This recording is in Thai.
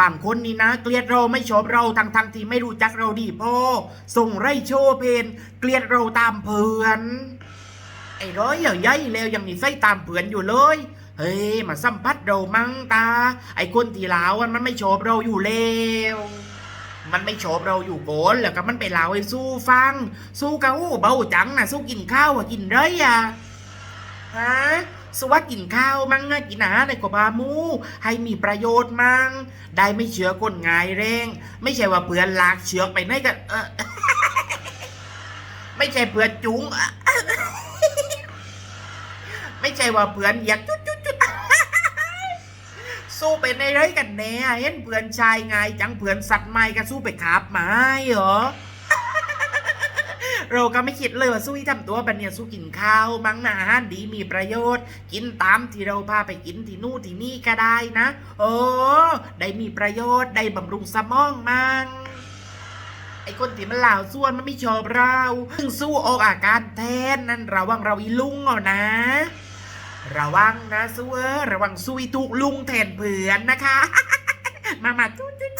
บางคนนี่นะ เกลียดเราไม่ชอบเราทั้งทั้งๆที่ไม่รู้จักเราดีพอส่งไรโชว์เพนเกลียดเราตามเพื่อนไอ้ร้อยเหย่าใหญ่แล้วยังมีไส้ตามเพื่อนอยู่เลยเฮ้ยมาสัมผัสเรามั้งตา ไอ้คนที่ลาวมันไม่ชอบเราอยู่แล้วมันไม่ชอบเราอยู่โกนแล้วก็มันไปลาวให้สู้ฟัง สู้กะอู้เบาจังนะสู้กินข้าวกินไรอะฮะ สว่ากินข้าวมั้งอะกินอาหารในกบามู ให้มีประโยชน์มั้งได้ไม่เชื้อคนง่ายแรงไม่ใช่ว่าเพื่อนลากเชือกไปไหนกันเออไม่ใช่เพื่อนจุงไม่ใช่ว่าเพื่อนอยากจุดจุดจุดสู้ไปในไรกันแน่เห็นเพื่อนชายไงจังเพื่อนสัตว์ไม่ก็สู้ไปขับไม้เหรอ เราก็ไม่คิดเลยว่าสู้ที่ทำตัวบันเนี่ยสู้กินข้าวมั้งนะอาหารดีมีประโยชน์ กินตามที่เราพาไปกินที่นู่นที่นี่ก็ได้นะ โอ้ได้มีประโยชน์ได้บำรุงสมองมั้งไอ้คนที่มันเหล่าส่วนมันไม่ชอบเราซึ่งสู้ออกอาการแทนนั่นระวังเราอีลุงเอานะ ระวังนะสู้เออระวังสู้อีทุกลุงแทนเผื่อนนะคะ มามาจุ๊จุ๊ด